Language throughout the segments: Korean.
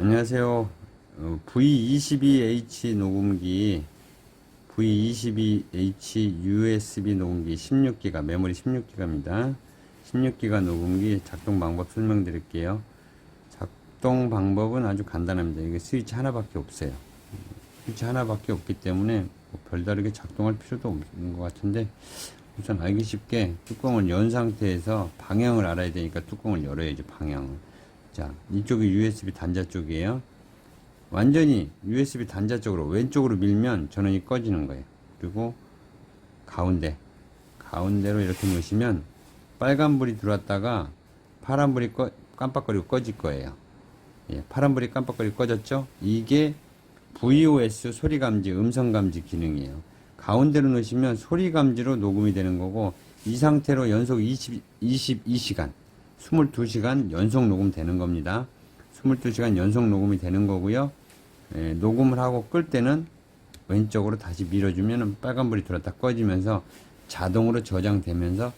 안녕하세요. 어, V22H 녹음기, V22H USB 녹음기 16기가, 메모리 16기가입니다. 16기가 녹음기 작동 방법 설명드릴게요. 작동 방법은 아주 간단합니다. 이게 스위치 하나밖에 없어요. 스위치 하나밖에 없기 때문에 뭐 별다르게 작동할 필요도 없는 것 같은데, 우선 알기 쉽게 뚜껑을 연 상태에서 방향을 알아야 되니까 뚜껑을 열어야죠, 방향을. 자, 이쪽이 USB 단자 쪽이에요. 완전히 USB 단자 쪽으로 왼쪽으로 밀면 전원이 꺼지는 거예요. 그리고 가운데, 가운데로 이렇게 놓으시면 빨간불이 들어왔다가 파란불이 꺼, 깜빡거리고 꺼질 거예요. 예, 파란불이 깜빡거리고 꺼졌죠? 이게 VOS 소리 감지, 음성 감지 기능이에요. 가운데로 놓으시면 소리 감지로 녹음이 되는 거고 이 상태로 연속 20, 22시간 22시간 연속 녹음되는 겁니다. 22시간 연속 녹음이 되는 거고요. 예, 녹음을 하고 끌 때는 왼쪽으로 다시 밀어주면 빨간불이 들었다 꺼지면서 자동으로 저장되면서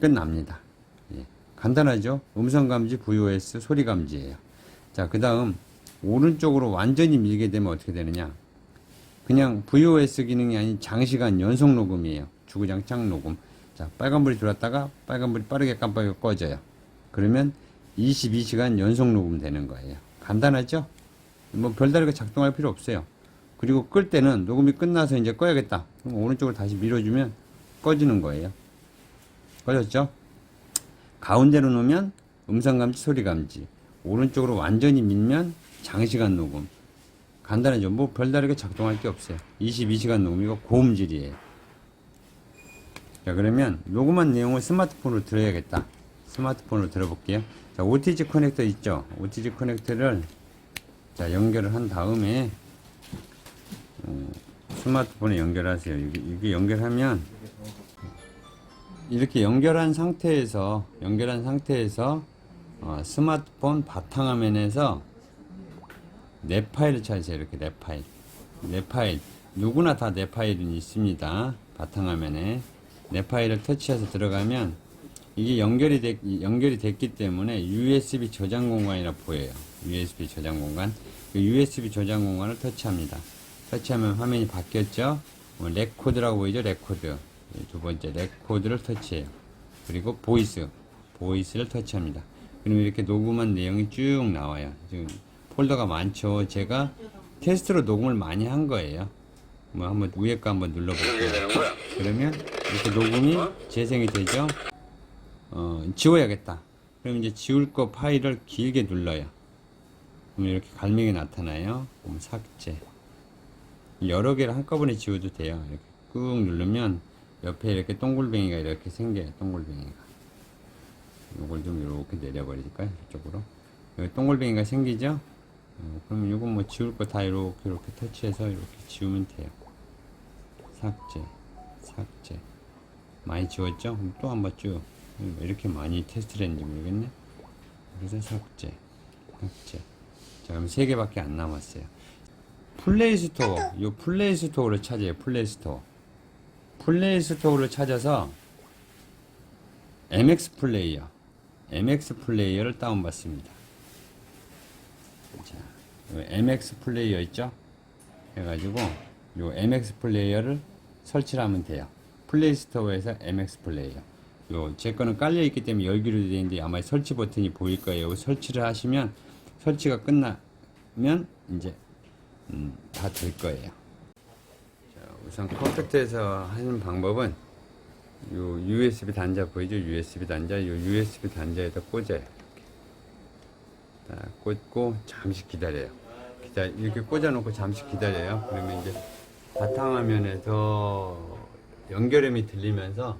끝납니다. 예, 간단하죠? 음성 감지, VOS, 소리 감지예요. 자, 그 다음 오른쪽으로 완전히 밀게 되면 어떻게 되느냐? 그냥 VOS 기능이 아닌 장시간 연속 녹음이에요. 주구장창 녹음. 자, 빨간불이 들어왔다가 빨간불이 빠르게 깜빡이고 꺼져요. 그러면 22시간 연속 녹음 되는 거예요. 간단하죠? 뭐 별다르게 작동할 필요 없어요. 그리고 끌 때는 녹음이 끝나서 이제 꺼야겠다. 그럼 오른쪽으로 다시 밀어주면 꺼지는 거예요. 꺼졌죠? 가운데로 놓으면 음성 감지, 소리 감지. 오른쪽으로 완전히 밀면 장시간 녹음. 간단하죠. 뭐 별다르게 작동할 게 없어요. 22시간 녹음이고 고음질이에요. 자, 그러면 녹음한 내용을 스마트폰으로 들어야겠다. 스마트폰으로 들어볼게요. 자, OTG 커넥터 있죠? OTG 커넥터를 자, 연결을 한 다음에 어, 스마트폰에 연결하세요. 이게, 이게 연결하면 이렇게 연결한 상태에서 연결한 상태에서 어, 스마트폰 바탕화면에서 내 파일을 찾으세요. 이렇게 내 파일. 내 파일. 누구나 다 내 파일은 있습니다. 바탕화면에. 내 파일을 터치해서 들어가면 이게 연결이 됐, 연결이 됐기 때문에 USB 저장 공간이라 보여요. USB 저장 공간. 그 USB 저장 공간을 터치합니다. 터치하면 화면이 바뀌었죠? 뭐 레코드라고 보이죠? 레코드. 예, 두 번째 레코드를 터치해요. 그리고 보이스. 보이스를 터치합니다. 그러면 이렇게 녹음한 내용이 쭉 나와요. 지금 폴더가 많죠. 제가 테스트로 녹음을 많이 한 거예요. 뭐 한번 위에 거 한번 눌러볼게요. 그러면 이렇게 녹음이 재생이 되죠. 어, 지워야겠다. 그럼 이제 지울 거 파일을 길게 눌러요. 그럼 이렇게 갈명이 나타나요. 그럼 삭제. 여러 개를 한꺼번에 지워도 돼요. 이렇게 꾹 누르면 옆에 이렇게 동글뱅이가 이렇게 생겨요. 동글뱅이가. 요걸 좀 이렇게 내려버릴까요? 이쪽으로. 여기 동글뱅이가 생기죠? 어, 그럼 이건 뭐 지울 거 다 이렇게 이렇게 터치해서 이렇게 지우면 돼요. 삭제, 삭제. 많이 지웠죠? 또 한번 쭉. 이렇게 많이 테스트를 했는지 모르겠네. 그래서 삭제, 삭제. 자, 그럼 세 개밖에 안 남았어요. 플레이 스토어, 요 플레이 스토어를 찾아요. 플레이 스토어. 플레이 스토어를 찾아서 MX 플레이어, MX 플레이어를 다운받습니다. 자, 요 MX 플레이어 있죠? 해가지고 요 MX 플레이어를 설치를 하면 돼요. 플레이 스토어에서 MX 플레이어. 요제 거는 깔려 있기 때문에 열기로 되어 있는데 아마 설치 버튼이 보일 거예요. 설치를 하시면 설치가 끝나면 이제 음, 다 될 거예요. 자, 우선 컴팩트에서 하는 방법은 요 USB 단자 보이죠? USB 단자, 요 USB 단자에다 꽂아요. 꽂고 잠시 기다려요. 기다 이렇게 꽂아놓고 잠시 기다려요. 그러면 이제 바탕화면에서 연결음이 들리면서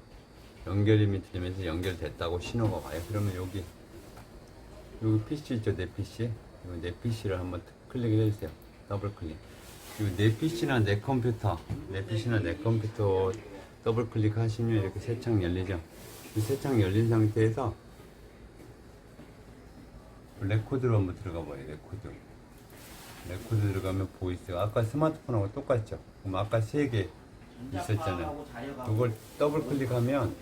연결음이 들리면서 연결됐다고 신호가 와요. 그러면 여기 여기 PC 있죠, 내 PC. 요내 PC를 한번 클릭을 해주세요. 더블 클릭. 그리고 내 PC나 내 컴퓨터, 내 PC나 내 컴퓨터 더블 클릭하시면 이렇게 세창 열리죠. 이세창 열린 상태에서 레코드로 한번 들어가 봐요. 레코드. 레코드 들어가면 보이스. 아까 스마트폰하고 똑같죠. 그럼 아까 세 개 있었잖아요. 그걸 더블 클릭하면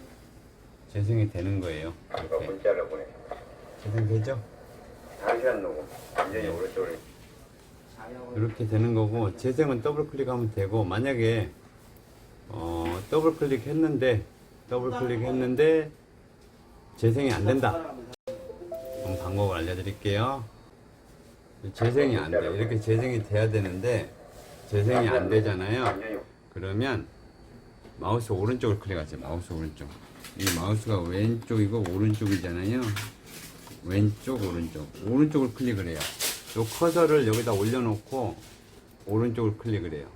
재생이 되는 거예요. 이렇게. 재생되죠? 장시간 녹음. 완전히 오른쪽으로. 이렇게 되는 거고 재생은 더블 클릭하면 되고 만약에 어, 더블 클릭했는데 더블 클릭했는데 재생이 안 된다. 그럼 방법을 알려드릴게요. 재생이 안 돼. 이렇게 재생이 돼야 되는데 재생이 안 되잖아요. 그러면 마우스 오른쪽을 클릭하세요. 마우스 오른쪽. 이 마우스가 왼쪽이고 오른쪽이잖아요. 왼쪽 오른쪽. 오른쪽을 클릭을 해요. 요 커서를 여기다 올려놓고 오른쪽을 클릭을 해요.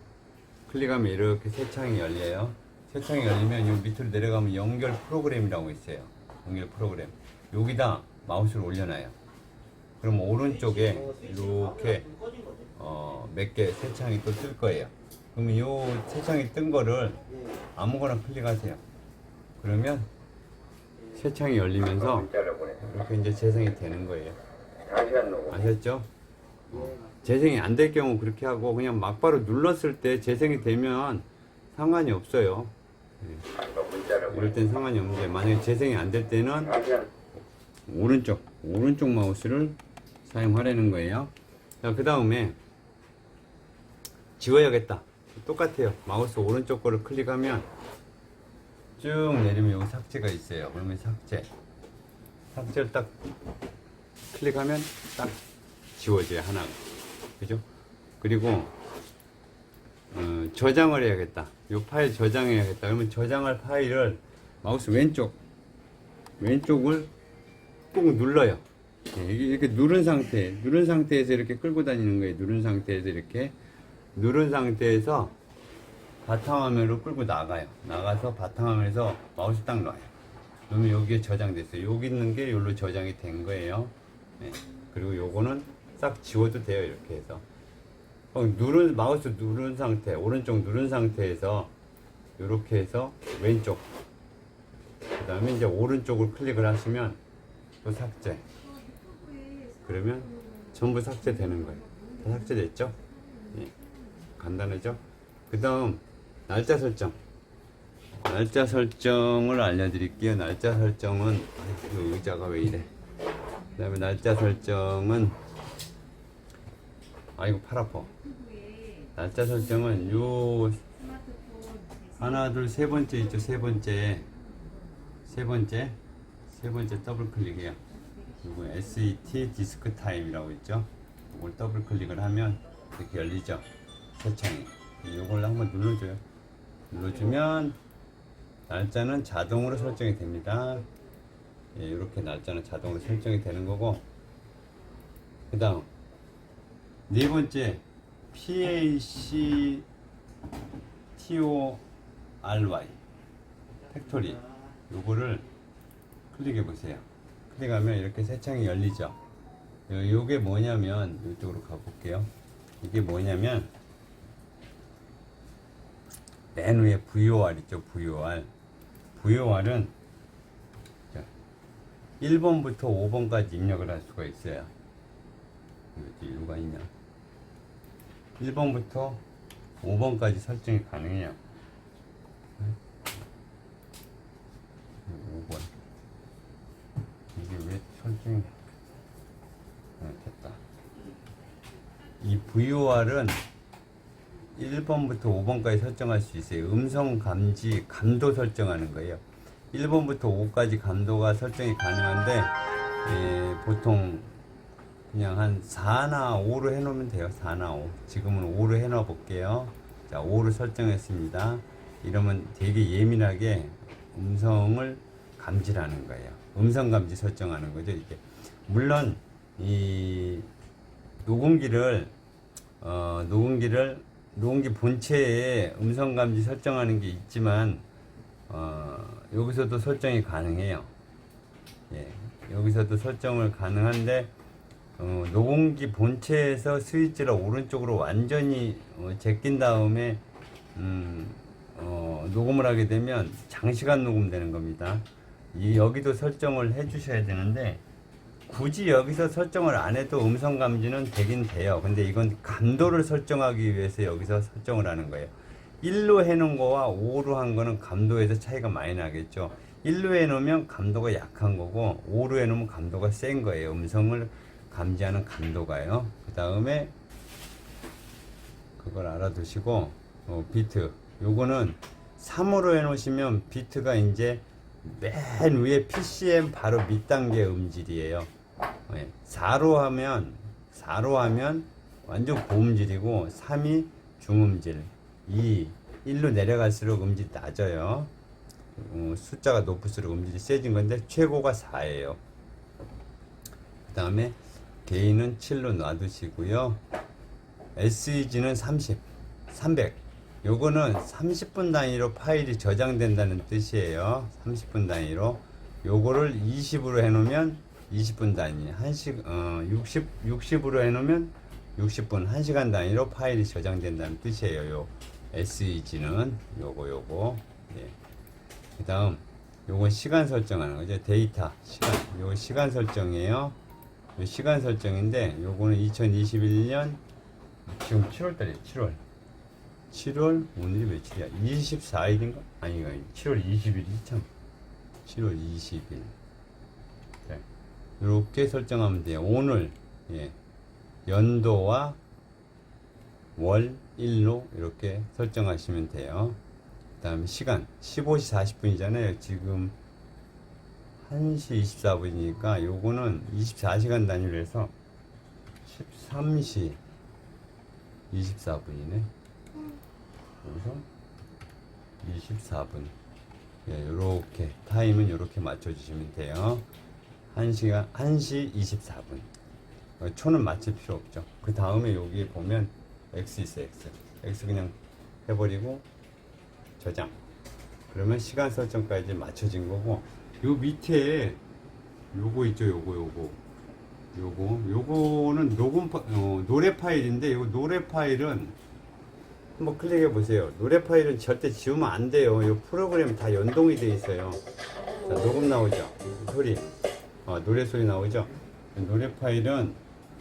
클릭하면 이렇게 새 창이 열려요. 새 창이 열리면 요 밑으로 내려가면 연결 프로그램이라고 있어요. 연결 프로그램. 여기다 마우스를 올려놔요. 그럼 오른쪽에 이렇게 어, 몇개새 창이 또 뜰 거예요. 그러면 요새 창이 뜬 거를 아무거나 클릭하세요. 그러면 새 창이 열리면서 이렇게 이제 재생이 되는 거예요. 아셨죠? 재생이 안 될 경우 그렇게 하고 그냥 막바로 눌렀을 때 재생이 되면 상관이 없어요. 예. 이럴 땐 상관이 없는데 만약에 재생이 안 될 때는 오른쪽 오른쪽 마우스를 사용하라는 거예요. 자, 그 다음에 지워야겠다. 똑같아요. 마우스 오른쪽 거를 클릭하면 쭉 내리면 여기 삭제가 있어요. 그러면 삭제. 삭제를 딱 클릭하면 딱 지워져요. 하나가. 그죠? 그리고 어, 저장을 해야겠다. 이 파일 저장해야겠다. 그러면 저장할 파일을 마우스 왼쪽 왼쪽을 꾹 눌러요. 예, 이게 이렇게 누른 상태, 누른 상태에서 이렇게 끌고 다니는 거예요. 누른 상태에서 이렇게 누른 상태에서 바탕화면으로 끌고 나가요. 나가서 바탕화면에서 마우스 딱 놔요. 그러면 여기에 저장됐어요. 여기 있는 게 여기로 저장이 된 거예요. 네. 그리고 요거는 싹 지워도 돼요. 이렇게 해서. 어, 누른, 마우스 누른 상태, 오른쪽 누른 상태에서 이렇게 해서 왼쪽. 그 다음에 이제 오른쪽을 클릭을 하시면 또 삭제. 그러면 전부 삭제되는 거예요. 다 삭제됐죠? 예. 간단하죠? 그 다음, 날짜 설정. 날짜 설정을 알려드릴게요. 날짜 설정은, 아이고, 의자가 왜 이래. 그 다음에 날짜 설정은, 아이고, 팔 아파. 날짜 설정은 요, 하나, 둘, 세 번째 있죠. 세 번째. 세 번째. 세 번째 더블 클릭해요. 그리고 SET 디스크 타임이라고 있죠. 이걸 더블 클릭을 하면 이렇게 열리죠. 세창이. 이걸 한번 눌러줘요. 눌러주면 날짜는 자동으로 설정이 됩니다. 예, 이렇게 날짜는 자동으로 설정이 되는 거고. 그 다음, 네 번째, PAC TORY. 팩토리. 요거를 클릭해 보세요. 클릭 하면 이렇게 새 창이 열리죠. 요- 요게 뭐냐면, 이쪽으로 가볼게요. 이게 뭐냐면, 맨 위에 VOR 있죠, VOR. VOR은 1번부터 5번까지 입력을 할 수가 있어요. 어디 이유가 있냐? 1번부터 5번까지 설정이 가능해요. 5번. 이게 왜 설정이 아, 됐다. 이 VOR은 1번부터 5번까지 설정할 수 있어요. 음성 감지, 감도 설정하는 거예요. 1번부터 5까지 감도가 설정이 가능한데, 예, 보통 그냥 한 4나 5로 해놓으면 돼요. 4나 5. 지금은 5로 해놔 볼게요. 자, 5로 설정했습니다. 이러면 되게 예민하게 음성을 감지하는 거예요. 음성 감지 설정하는 거죠. 이게 물론 이 녹음기를 어, 녹음기를 녹음기 본체에 음성 감지 설정하는 게 있지만 어, 여기서도 설정이 가능해요. 예, 여기서도 설정을 가능한데 어, 녹음기 본체에서 스위치를 오른쪽으로 완전히 어, 제낀 다음에 음, 어, 녹음을 하게 되면 장시간 녹음되는 겁니다. 이 여기도 설정을 해주셔야 되는데 굳이 여기서 설정을 안 해도 음성 감지는 되긴 돼요. 근데 이건 감도를 설정하기 위해서 여기서 설정을 하는 거예요. 1로 해놓은 거와 5로 한 거는 감도에서 차이가 많이 나겠죠. 1로 해놓으면 감도가 약한 거고 5로 해놓으면 감도가 센 거예요. 음성을 감지하는 감도가요. 그 다음에 그걸 알아두시고 어, 비트 요거는 3으로 해놓으시면 비트가 이제 맨 위에 PCM 바로 밑 단계 음질이에요. 예, 4로 하면 4로 하면 완전 고음질이고 3이 중음질 2 1로 내려갈수록 음질이 낮아요. 어, 숫자가 높을수록 음질이 세진 건데 최고가 4예요. 그 다음에 게인은 7로 놔두시고요. SEG는 30, 300. 요거는 30분 단위로 파일이 저장된다는 뜻이에요. 30분 단위로. 요거를 20으로 해놓으면 20분 단위. 1시, 어, 60, 60으로 해놓으면 60분, 1시간 단위로 파일이 저장된다는 뜻이에요. 요 SEG는 요거, 요거. 예. 그 다음, 요건 시간 설정하는 거죠. 데이터, 시간. 요거 시간 설정이에요. 요 시간 설정인데, 요거는 2021년 지금 7월달이에요. 7월. 7월 오늘이 며칠이야? 24일인가? 아니, 아니 7월 20일 이 참. 7월 20일. 네. 이렇게 설정하면 돼요. 오늘 예. 연도와 월, 일로 이렇게 설정하시면 돼요. 그 다음에 시간 15시 40분이잖아요. 지금 1시 24분이니까 요거는 24시간 단위로 해서 13시 24분이네. 그래서 24분. 예, 요렇게 타임은 요렇게 맞춰 주시면 돼요. 1시간 1시 24분. 어, 초는 맞출 필요 없죠. 그 다음에 여기 보면 X 있어 X. X 그냥 해버리고 저장. 그러면 시간 설정까지 맞춰진 거고 요 밑에 요거 있죠 요거 요거 요거 요거는 녹음 파, 어, 노래 파일인데 요 노래 파일은 한번 클릭해 보세요. 노래 파일은 절대 지우면 안 돼요. 요 프로그램 다 연동이 돼 있어요. 자, 녹음 나오죠? 소리. 어, 노래 소리 나오죠? 노래 파일은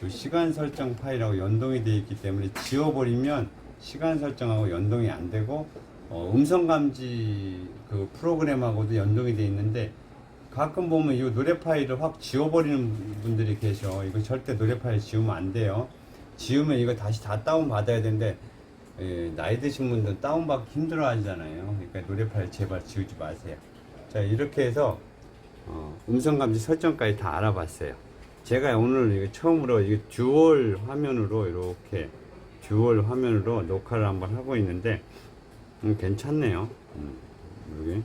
요 시간 설정 파일하고 연동이 되어 있기 때문에 지워버리면 시간 설정하고 연동이 안 되고 어, 음성 감지 그 프로그램하고도 연동이 되어 있는데 가끔 보면 이 노래 파일을 확 지워버리는 분들이 계셔. 이거 절대 노래 파일 지우면 안 돼요. 지우면 이거 다시 다 다운 받아야 되는데 예, 나이 드신 분들 다운 받기 힘들어 하잖아요. 그러니까 노래 파일 제발 지우지 마세요. 자 이렇게 해서 어, 음성 감지 설정까지 다 알아봤어요. 제가 오늘 이거 처음으로 이거 듀얼 화면으로 이렇게 듀얼 화면으로 녹화를 한번 하고 있는데 음, 괜찮네요. 음, 여기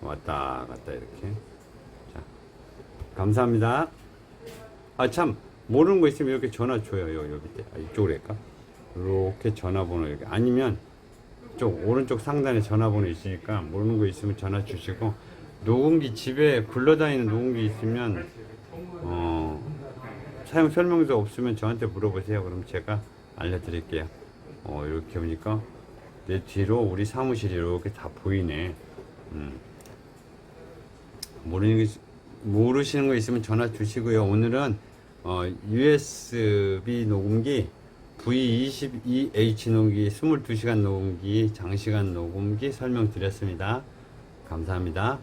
왔다 갔다 이렇게. 자, 감사합니다. 아, 참, 모르는 거 있으면 이렇게 전화 줘요. 요, 요 밑에. 아, 이쪽으로 할까? 이렇게 전화번호 여기. 아니면, 쪽, 오른쪽 상단에 전화번호 있으니까 모르는 거 있으면 전화 주시고, 녹음기 집에 굴러다니는 녹음기 있으면, 어, 사용 설명서 없으면 저한테 물어보세요. 그럼 제가 알려드릴게요. 어, 이렇게 보니까 내 뒤로 우리 사무실이 이렇게 다 보이네. 음. 모르는 모르시는 거 있으면 전화 주시고요. 오늘은 어, USB 녹음기 V22H 녹음기 22시간 녹음기 장시간 녹음기 설명드렸습니다. 감사합니다.